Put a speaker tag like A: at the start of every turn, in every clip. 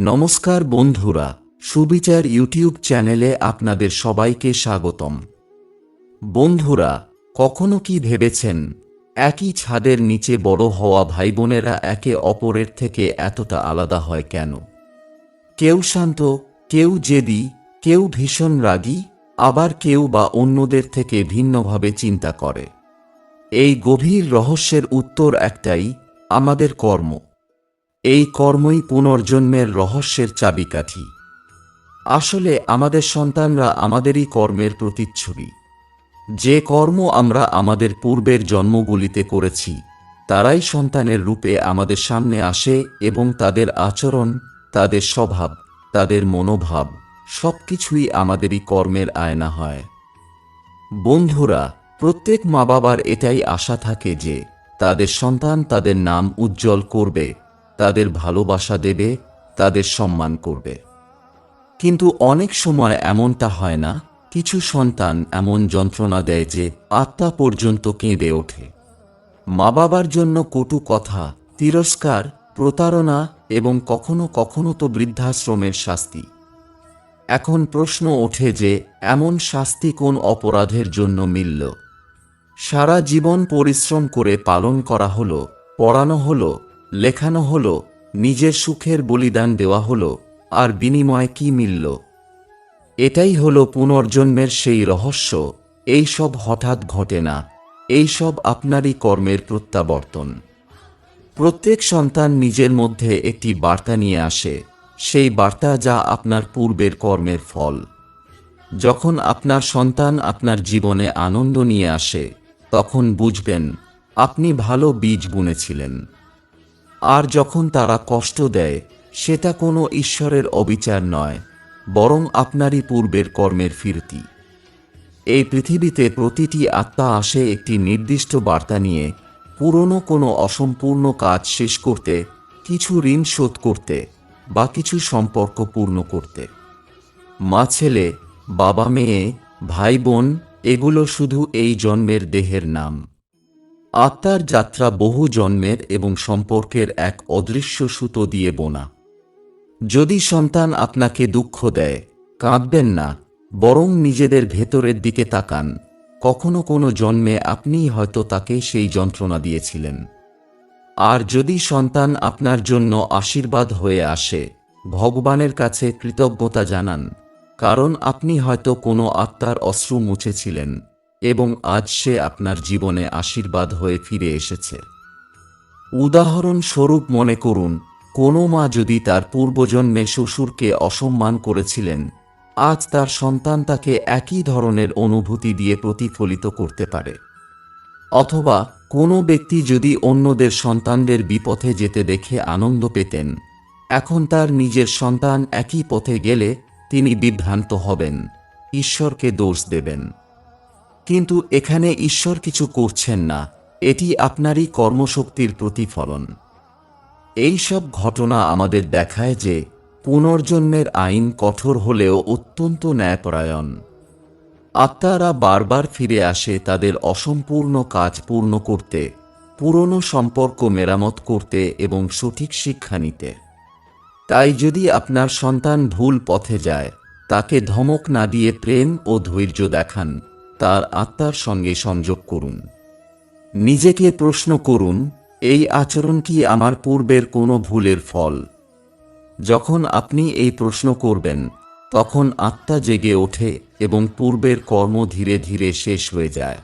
A: নমস্কার বন্ধুরা, সুবিচার ইউটিউব চ্যানেলে আপনাদের সবাইকে স্বাগতম। বন্ধুরা, কখনো কি ভেবেছেন, একই ছাদের নিচে বড় হওয়া ভাই বোনেরা একে অপরের থেকে এতটা আলাদা হয় কেন? কেউ শান্ত, কেউ জেদি, কেউ ভীষণ রাগী, আবার কেউ বা অন্যদের থেকে ভিন্নভাবে চিন্তা করে। এই গভীর রহস্যের উত্তর একটাই, আমাদের কর্ম। এই কর্মই পুনর্জন্মের রহস্যের চাবিকাঠি। আসলে আমাদের সন্তানরা আমাদেরই কর্মের প্রতিচ্ছবি। যে কর্ম আমরা আমাদের পূর্বের জন্মগুলিতে করেছি, তারাই সন্তানের রূপে আমাদের সামনে আসে এবং তাদের আচরণ, তাদের স্বভাব, তাদের মনোভাব, সবকিছুই আমাদেরই কর্মের আয়না হয়। বন্ধুরা, প্রত্যেক মা বাবার এটাই আশা থাকে যে, তাদের সন্তান তাদের নাম উজ্জ্বল করবে তাদের ভালোবাসা দেবে, তাদের সম্মান করবে। কিন্তু অনেক সময় এমনটা হয় না, কিছু সন্তান এমন যন্ত্রণা দেয় যে আত্মা পর্যন্ত কেঁদে ওঠে। মা বাবার জন্য কটু কথা, তিরস্কার, প্রতারণা এবং কখনো কখনো তো বৃদ্ধাশ্রমের শাস্তি। এখন প্রশ্ন ওঠে যে এমন শাস্তি কোন অপরাধের জন্য মিলল? সারা জীবন পরিশ্রম করে পালন করা হলো, পড়ানো হলো লেখানো হল, নিজের সুখের বলিদান দেওয়া হল, আর বিনিময়ে কি মিলল? এটাই হল পুনর্জন্মের সেই রহস্য, এই সব হঠাৎ ঘটে না, এই সব আপনারই কর্মের প্রত্যাবর্তন। প্রত্যেক সন্তান নিজের মধ্যে একটি বার্তা নিয়ে আসে, সেই বার্তা যা আপনার পূর্বের কর্মের ফল। যখন আপনার সন্তান আপনার জীবনে আনন্দ নিয়ে আসে, তখন বুঝবেন, আপনি ভালো বীজ বুনেছিলেন। আর যখন তারা কষ্ট দেয়, সেটা কোনো ঈশ্বরের অবিচার নয়, বরং আপনারই পূর্বের কর্মের ফিরতি। এই পৃথিবীতে প্রতিটি আত্মা আসে একটি নির্দিষ্ট বার্তা নিয়ে, পুরনো কোনো অসম্পূর্ণ কাজ শেষ করতে, কিছু ঋণ শোধ করতে, বা কিছু সম্পর্ক পূর্ণ করতে। মা ছেলে, বাবা মেয়ে, ভাই বোন, এগুলো শুধু এই জন্মের দেহের নাম। আত্মার যাত্রা বহু জন্মের এবং সম্পর্কের এক অদৃশ্য সুতো দিয়ে বোনা। যদি সন্তান আপনাকে দুঃখ দেয়, কাঁদবেন না, বরং নিজেদের ভেতরের দিকে তাকান। কখনো কোনো জন্মে আপনিই হয়তো তাকে সেই যন্ত্রণা দিয়েছিলেন। আর যদি সন্তান আপনার জন্য আশীর্বাদ হয়ে আসে, ভগবানের কাছে কৃতজ্ঞতা জানান, কারণ আপনি হয়তো কোনো আত্মার অশ্রু মুছেছিলেন। এবং আজ সে আপনার জীবনে আশীর্বাদ হয়ে ফিরে এসেছে। উদাহরণস্বরূপ মনে করুন, কোনো মা যদি তার পূর্বজন্মে শ্বশুরকে অসম্মান করেছিলেন, আজ তার সন্তান তাকে একই ধরনের অনুভূতি দিয়ে প্রতিফলিত করতে পারে। অথবা কোনো ব্যক্তি যদি অন্যদের সন্তানদের বিপথে যেতে দেখে আনন্দ পেতেন, এখন তার নিজের সন্তান একই পথে গেলে তিনি বিভ্রান্ত হবেন, ঈশ্বরকে দোষ দেবেন। কিন্তু এখানে ঈশ্বর কিছু করছেন না। এটি আপনারই কর্মশক্তির প্রতিফলন। এই সব ঘটনা আমাদের দেখায় যে পুনর্জন্মের আইন কঠোর হলেও অত্যন্ত ন্যায়পরায়ণ। আত্মারা বারবার ফিরে আসে তাদের অসম্পূর্ণ কাজ পূর্ণ করতে, পুরনো সম্পর্ক মেরামত করতে এবং সঠিক শিক্ষা নিতে। তাই যদি আপনার সন্তান ভুল পথে যায়, তাকে ধমক না দিয়ে প্রেম ও ধৈর্য দেখান। তার আত্মার সঙ্গে সংযোগ করুন। নিজেকে প্রশ্ন করুন, এই আচরণ কি আমার পূর্বের কোনো ভুলের ফল? যখন আপনি এই প্রশ্ন করবেন, তখন আত্মা জেগে ওঠে এবং পূর্বের কর্ম ধীরে ধীরে শেষ হয়ে যায়।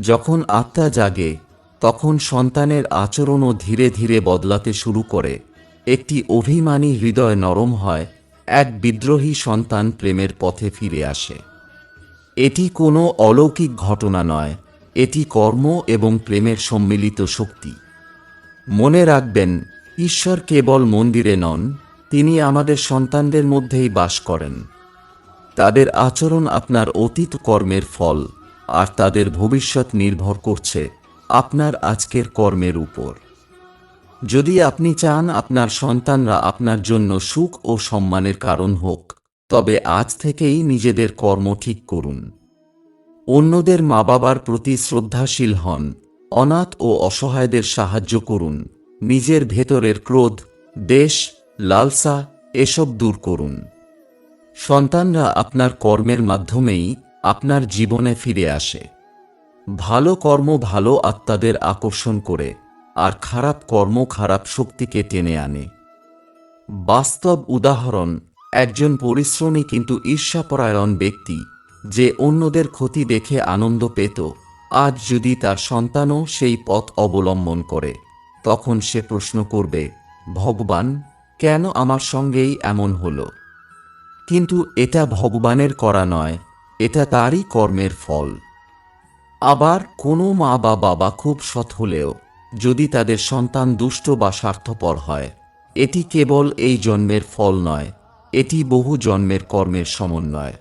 A: যখন আত্মা জাগে, তখন সন্তানের আচরণও ধীরে ধীরে বদলাতে শুরু করে। একটি অভিমানী হৃদয় নরম হয়, এক বিদ্রোহী সন্তান প্রেমের পথে ফিরে আসে। এটি কোনো অলৌকিক ঘটনা নয়, এটি কর্ম এবং প্রেমের সম্মিলিত শক্তি। মনে রাখবেন, ঈশ্বর কেবল মন্দিরে নন, তিনি আমাদের সন্তানদের মধ্যেই বাস করেন। তাদের আচরণ আপনার অতীত কর্মের ফল, আর তাদের ভবিষ্যৎ নির্ভর করছে আপনার আজকের কর্মের উপর। যদি আপনি চান আপনার সন্তানরা আপনার জন্য সুখ ও সম্মানের কারণ হোক তবে আজ থেকেই নিজেদের কর্ম ঠিক করুন। অন্যদের মা বাবার প্রতি শ্রদ্ধাশীল হন, অনাথ ও অসহায়দের সাহায্য করুন, নিজের ভেতরের ক্রোধ, দেশ, লালসা এসব দূর করুন। সন্তানরা আপনার কর্মের মাধ্যমেই আপনার জীবনে ফিরে আসে। ভালো কর্ম ভালো আত্মাদের আকর্ষণ করে, আর খারাপ কর্ম খারাপ শক্তিকে টেনে আনে। বাস্তব উদাহরণ একজন পরিশ্রমী কিন্তু ঈর্ষাপরায়ণ ব্যক্তি, যে অন্যদের ক্ষতি দেখে আনন্দ পেত, আজ যদি তার সন্তানও সেই পথ অবলম্বন করে, তখন সে প্রশ্ন করবে, ভগবান, কেন আমার সঙ্গেই এমন হলো? কিন্তু এটা ভগবানের করা নয়, এটা তারই কর্মের ফল। আবার কোনো মা বা বাবা খুব সৎ হলেও, যদি তাদের সন্তান দুষ্ট বা স্বার্থপর হয়, এটি কেবল এই জন্মের ফল নয় এটি বহু জন্মের কর্মের সমন্বয়।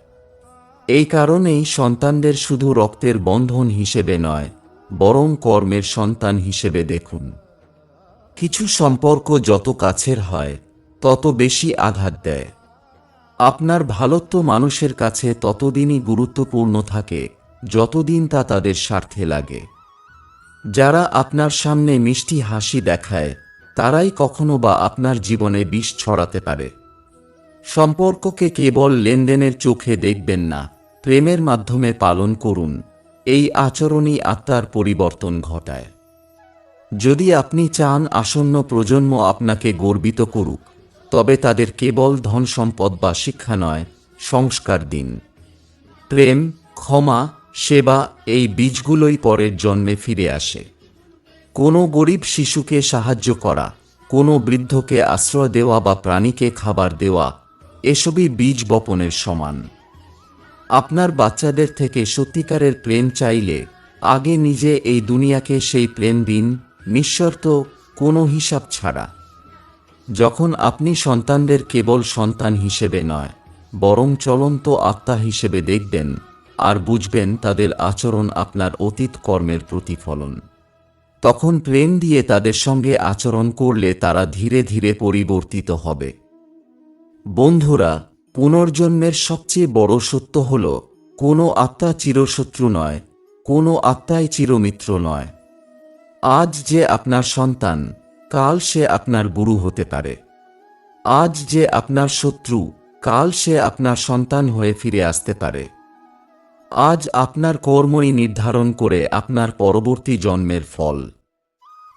A: এই কারণেই সন্তানদের শুধু রক্তের বন্ধন হিসেবে নয়, বরং কর্মের সন্তান হিসেবে দেখুন। কিছু সম্পর্ক যত কাছের হয়, তত বেশি আঘাত দেয়। আপনার ভালোত্ব মানুষের কাছে ততদিনই গুরুত্বপূর্ণ থাকে, যতদিন তা তাদের স্বার্থে লাগে। যারা আপনার সামনে মিষ্টি হাসি দেখায়, তারাই কখনো বা আপনার জীবনে বিষ ছড়াতে পারে। সম্পর্ককে কেবল লেনদেনের চোখে দেখবেন না, প্রেমের মাধ্যমে পালন করুন। এই আচরণই আত্মার পরিবর্তন ঘটায়। যদি আপনি চান আসন্ন প্রজন্ম আপনাকে গর্বিত করুক, তবে তাদের কেবল ধন সম্পদ বা শিক্ষা নয়, সংস্কার দিন। প্রেম, ক্ষমা, সেবা এই বীজগুলোই পরের জন্মে ফিরে আসে। কোনো গরিব শিশুকে সাহায্য করা, কোনো বৃদ্ধকে আশ্রয় দেওয়া বা প্রাণীকে খাবার দেওয়া এসবই বীজ বপনের সমান। আপনার বাচ্চাদের থেকে সত্যিকারের প্রেম চাইলে আগে নিজে এই দুনিয়াকে সেই প্রেম দিন, নিঃশর্ত কোনো হিসাব ছাড়া। যখন আপনি সন্তানদের কেবল সন্তান হিসেবে নয়, বরং চলন্ত আত্মা হিসেবে দেখবেন আর বুঝবেন তাদের আচরণ আপনার অতীত কর্মের প্রতিফলন। তখন প্রেম দিয়ে তাদের সঙ্গে আচরণ করলে তারা ধীরে ধীরে পরিবর্তিত হবে। বন্ধুরা, পুনর্জন্মের সবচেয়ে বড় সত্য হল, কোনো আত্মা চিরশত্রু নয়, কোনো আত্মাই চিরমিত্র নয়। আজ যে আপনার সন্তান, কাল সে আপনার গুরু হতে পারে। আজ যে আপনার শত্রু, কাল সে আপনার সন্তান হয়ে ফিরে আসতে পারে। আজ আপনার কর্মই নির্ধারণ করে আপনার পরবর্তী জন্মের ফল।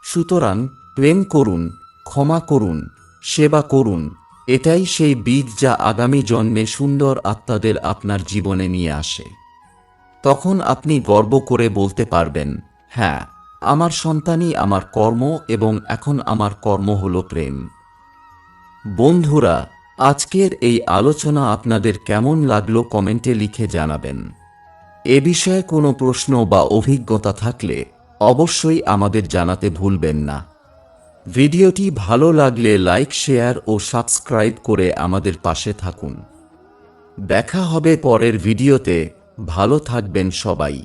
A: সুতরাং প্রেম করুন, ক্ষমা করুন, সেবা করুন এটাই সেই বীজ যা আগামী জন্মে সুন্দর আত্মাদের আপনার জীবনে নিয়ে আসে। তখন আপনি গর্ব করে বলতে পারবেন হ্যাঁ আমার সন্তানই আমার কর্ম এবং এখন আমার কর্ম হল প্রেম। বন্ধুরা, আজকের এই আলোচনা আপনাদের কেমন লাগল কমেন্টে লিখে জানাবেন। এ বিষয়ে কোনো প্রশ্ন বা অভিজ্ঞতা থাকলে অবশ্যই আমাদের জানাতে ভুলবেন না। ভিডিওটি ভালো লাগলে লাইক, শেয়ার ও সাবস্ক্রাইব করে আমাদের পাশে থাকুন। দেখা হবে পরের ভিডিওতে। ভালো থাকবেন সবাই।